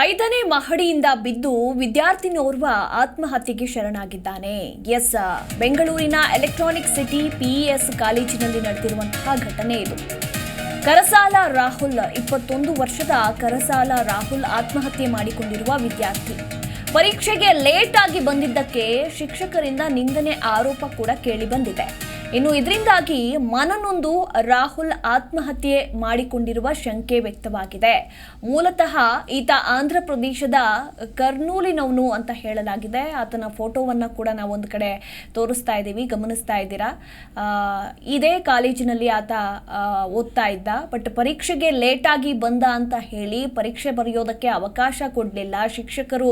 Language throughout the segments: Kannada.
ಐದನೇ ಮಹಡಿಯಿಂದ ಬಿದ್ದು ವಿದ್ಯಾರ್ಥಿನೋರ್ವ ಆತ್ಮಹತ್ಯೆಗೆ ಶರಣಾಗಿದ್ದಾನೆ. ಎಸ್, ಬೆಂಗಳೂರಿನ ಎಲೆಕ್ಟ್ರಾನಿಕ್ ಸಿಟಿ ಪಿಇಎಸ್ ಕಾಲೇಜಿನಲ್ಲಿ ನಡೆದಿರುವಂತಹ ಘಟನೆ ಇದು. ಕರಸಾಲ ರಾಹುಲ್, ಇಪ್ಪತ್ತೊಂದು ವರ್ಷದ ಕರಸಾಲ ರಾಹುಲ್ ಆತ್ಮಹತ್ಯೆ ಮಾಡಿಕೊಂಡಿರುವ ವಿದ್ಯಾರ್ಥಿ. ಪರೀಕ್ಷೆಗೆ ಲೇಟ್ ಆಗಿ ಬಂದಿದ್ದಕ್ಕೆ ಶಿಕ್ಷಕರಿಂದ ನಿಂದನೆ ಆರೋಪ ಕೂಡ ಕೇಳಿಬಂದಿದೆ ಇನ್ನು ಇದರಿಂದಾಗಿ ಮನನೊಂದು ರಾಹುಲ್ ಆತ್ಮಹತ್ಯೆ ಮಾಡಿಕೊಂಡಿರುವ ಶಂಕೆ ವ್ಯಕ್ತವಾಗಿದೆ. ಮೂಲತಃ ಈತ ಆಂಧ್ರ ಪ್ರದೇಶದ ಕರ್ನೂಲಿನವನು ಅಂತ ಹೇಳಲಾಗಿದೆ. ಆತನ ಫೋಟೋವನ್ನು ಕೂಡ ನಾವು ಒಂದು ಕಡೆ ತೋರಿಸ್ತಾ ಇದ್ದೀವಿ, ಗಮನಿಸ್ತಾ ಇದ್ದೀರಾ? ಇದೇ ಕಾಲೇಜಿನಲ್ಲಿ ಆತ ಓದ್ತಾ ಇದ್ದ. ಬಟ್ ಪರೀಕ್ಷೆಗೆ ಲೇಟಾಗಿ ಬಂದ ಅಂತ ಹೇಳಿ, ಪರೀಕ್ಷೆ ಬರೆಯೋದಕ್ಕೆ ಅವಕಾಶ ಕೊಡಲಿಲ್ಲ, ಶಿಕ್ಷಕರು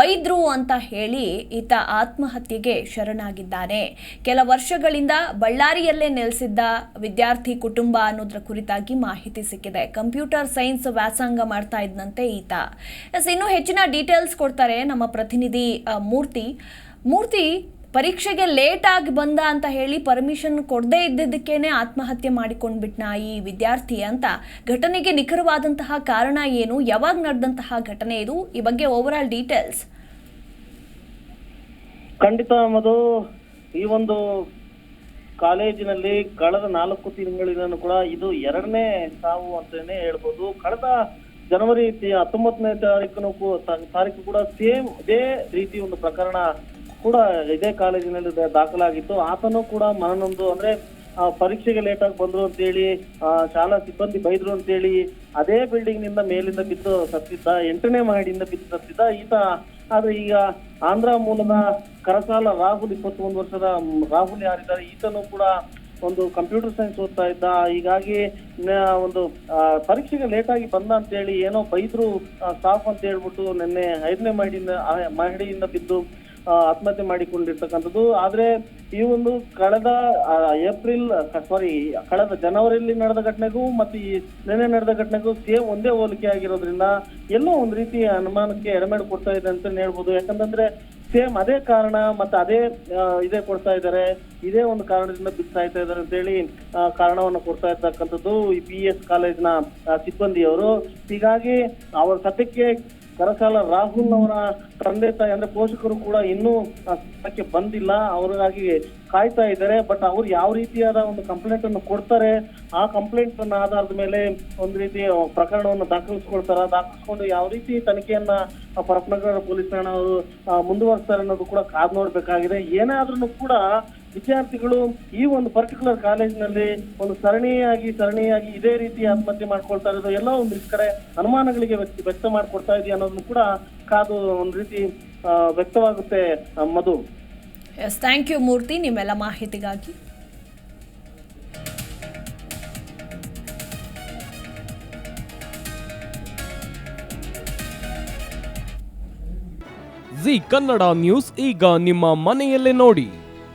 ಬೈದ್ರು ಅಂತ ಹೇಳಿ ಈತ ಆತ್ಮಹತ್ಯೆಗೆ ಶರಣಾಗಿದ್ದಾನೆ. ಕೆಲ ವರ್ಷಗಳಿಂದ ಬಳ್ಳಾರಿಯಲ್ಲೇ ನೆಲೆಸಿದ್ದ ವಿದ್ಯಾರ್ಥಿ ಕುಟುಂಬ ಅನ್ನೋದ್ರ ಕುರಿತಾಗಿ ಮಾಹಿತಿ ಸಿಕ್ಕಿದೆ. ಕಂಪ್ಯೂಟರ್ ಸೈನ್ಸ್ ವ್ಯಾಸಂಗ ಮಾಡ್ತಾ ಇದ್ದಂತೆ ಈತ. ಎಸ್, ಇನ್ನು ಹೆಚ್ಚಿನ ಡೀಟೇಲ್ಸ್ ಕೊಡ್ತಾರೆ ನಮ್ಮ ಪ್ರತಿನಿಧಿ ಮೂರ್ತಿ. ಮೂರ್ತಿ, ಪರೀಕ್ಷೆಗೆ ಲೇಟ್ ಆಗಿ ಬಂದ ಅಂತ ಹೇಳಿ ಪರ್ಮಿಷನ್ ಕೊಡದೇ ಇದ್ದಿದ್ದಕ್ಕೇನೆ ಆತ್ಮಹತ್ಯೆ ಮಾಡಿಕೊಂಡ್ಬಿಟ್ನ ಈ ವಿದ್ಯಾರ್ಥಿ ಅಂತ. ಘಟನೆಗೆ ನಿಖರವಾದಂತಹ ಕಾರಣ ಏನು? ಯಾವಾಗ ನಡೆದಂತಹ ಘಟನೆ ಇದು? ಈ ಬಗ್ಗೆ ಓವರ್ ಆಲ್ ಡೀಟೇಲ್ಸ್ ಖಂಡಿತ ಈ ಒಂದು ಕಾಲೇಜಿನಲ್ಲಿ ಕಳೆದ ನಾಲ್ಕು ತಿಂಗಳಿನ ಕೂಡ ಇದು ಎರಡನೇ ಸಾವು ಅಂತಾನೆ ಹೇಳ್ಬೋದು. ಕಳೆದ ಜನವರಿ ಹತ್ತೊಂಬತ್ತನೇ ತಾರೀಕು ತಾರೀಕು ಕೂಡ ಸೇಮ್ ಇದೇ ರೀತಿ ಒಂದು ಪ್ರಕರಣ ಕೂಡ ಇದೇ ಕಾಲೇಜಿನಲ್ಲಿ ದಾಖಲಾಗಿತ್ತು. ಆತನು ಕೂಡ ಮನನೊಂದು ಅಂದ್ರೆ ಪರೀಕ್ಷೆಗೆ ಲೇಟ್ ಆಗಿ ಬಂದ್ರು ಅಂತೇಳಿ ಶಾಲಾ ಸಿಬ್ಬಂದಿ ಬೈದ್ರು ಅಂತೇಳಿ, ಅದೇ ಬಿಲ್ಡಿಂಗ್ನಿಂದ ಮೇಲಿಂದ ಬಿದ್ದು ಸತ್ತಿದ್ದ, ಎಂಟನೇ ಮಹಡಿಯಿಂದ ಬಿದ್ದು ಸತ್ತಿದ್ದ ಈತ ಆದ್ರೆ ಈಗ ಆಂಧ್ರ ಮೂಲದ ಕರಸಾಲ ರಾಹುಲ್ ಇಪ್ಪತ್ತೊಂದು ವರ್ಷದ ರಾಹುಲ್ ಯಾರಿದ್ದಾರೆ, ಈತನು ಕೂಡ ಒಂದು ಕಂಪ್ಯೂಟರ್ ಸೈನ್ಸ್ ಓದ್ತಾ ಇದ್ದ. ಹೀಗಾಗಿ ಒಂದು ಪರೀಕ್ಷೆಗೆ ಲೇಟ್ ಆಗಿ ಬಂದ ಅಂತೇಳಿ ಏನೋ ಬೈದ್ರು ಸ್ಟಾಫ್ ಅಂತ ಹೇಳ್ಬಿಟ್ಟು ನಿನ್ನೆ ಐದನೇ ಮಹಡಿಯಿಂದ ಮಹಡಿಯಿಂದ ಬಿದ್ದು ಆತ್ಮಹತ್ಯೆ ಮಾಡಿಕೊಂಡಿರ್ತಕ್ಕಂಥದ್ದು. ಆದ್ರೆ ಈ ಒಂದು ಕಳೆದ ಏಪ್ರಿಲ್ ಸಾರಿ ಕಳೆದ ಜನವರಿಯಲ್ಲಿ ನಡೆದ ಘಟನೆಗೂ ಮತ್ತೆ ಈ ನಿನ್ನೆ ನಡೆದ ಘಟನೆಗೂ ಸೇಮ್ ಒಂದೇ ಹೋಲಿಕೆ ಆಗಿರೋದ್ರಿಂದ ಎಲ್ಲೋ ಒಂದ್ ರೀತಿ ಅನುಮಾನಕ್ಕೆ ಎಡಮೇಡ್ ಕೊಡ್ತಾ ಇದೆ ಅಂತ ಹೇಳ್ಬೋದು. ಯಾಕಂತಂದ್ರೆ ಸೇಮ್ ಅದೇ ಕಾರಣ ಮತ್ತೆ ಅದೇ ಇದೇ ಕೊಡ್ತಾ ಇದ್ದಾರೆ. ಇದೇ ಒಂದು ಕಾರಣದಿಂದ ಸಾಯ್ತಾ ಇದ್ದಾರೆ ಅಂತೇಳಿ ಹೇಳಿ ಕಾರಣವನ್ನು ಕೊಡ್ತಾ ಇರ್ತಕ್ಕಂಥದ್ದು ಈ ಪಿ ಎಸ್ ಕಾಲೇಜ್ನ ಸಿಬ್ಬಂದಿಯವರು. ಹೀಗಾಗಿ ಅವರ ಸತ್ಯಕ್ಕೆ ಕರಸಾಲ ರಾಹುಲ್ ಅವರ ತಂದೆ ತಾಯಿ ಅಂದ್ರೆ ಪೋಷಕರು ಕೂಡ ಇನ್ನೂ ಸ್ಥಳಕ್ಕೆ ಬಂದಿಲ್ಲ. ಅವರಿಗಾಗಿ ಕಾಯ್ತಾ ಇದ್ದಾರೆ. ಬಟ್ ಅವ್ರು ಯಾವ ರೀತಿಯಾದ ಒಂದು ಕಂಪ್ಲೇಂಟ್ ಅನ್ನು ಕೊಡ್ತಾರೆ, ಆ ಕಂಪ್ಲೇಂಟ್ ಅನ್ನ ಆಧಾರದ ಮೇಲೆ ಒಂದು ರೀತಿ ಪ್ರಕರಣವನ್ನು ದಾಖಲಿಸ್ಕೊಳ್ತಾರ, ದಾಖಲಿಸ್ಕೊಂಡು ಯಾವ ರೀತಿ ತನಿಖೆಯನ್ನ ಪರಪನಗರ ಪೊಲೀಸ್ ಠಾಣೆ ಅವರು ಮುಂದುವರಿಸ್ತಾರೆ ಅನ್ನೋದು ಕೂಡ ಕಾದ್ ನೋಡ್ಬೇಕಾಗಿದೆ. ಏನಾದ್ರೂ ಕೂಡ ವಿದ್ಯಾರ್ಥಿಗಳು ಈ ಒಂದು ಪರ್ಟಿಕ್ಯುಲರ್ ಕಾಲೇಜಿನಲ್ಲಿ ಒಂದು ಸರಣಿಯಾಗಿ ಸರಣಿಯಾಗಿ ಇದೇ ರೀತಿ ಆತ್ಮಹತ್ಯೆ ಮಾಡ್ಕೊಳ್ತಾ ಇರೋದು ಎಲ್ಲ ಒಂದು ಕಡೆ ಅನುಮಾನಗಳಿಗೆ ವ್ಯಕ್ತಿ ವ್ಯಕ್ತ ಮಾಡ್ಕೊಡ್ತಾ ಇದೆಯಾ ಅನ್ನೋದನ್ನು ಕೂಡ ಕಾದು ಒಂದು ರೀತಿ ವ್ಯಕ್ತವಾಗುತ್ತೆ Madhu. Yes thank you Murthy ನಿಮ್ಮೆಲ್ಲ ಮಾಹಿತಿಗಾಗಿ. ಜಿ ಕನ್ನಡ ನ್ಯೂಸ್ ಈಗ ನಿಮ್ಮ ಮನೆಯಲ್ಲೇ ನೋಡಿ.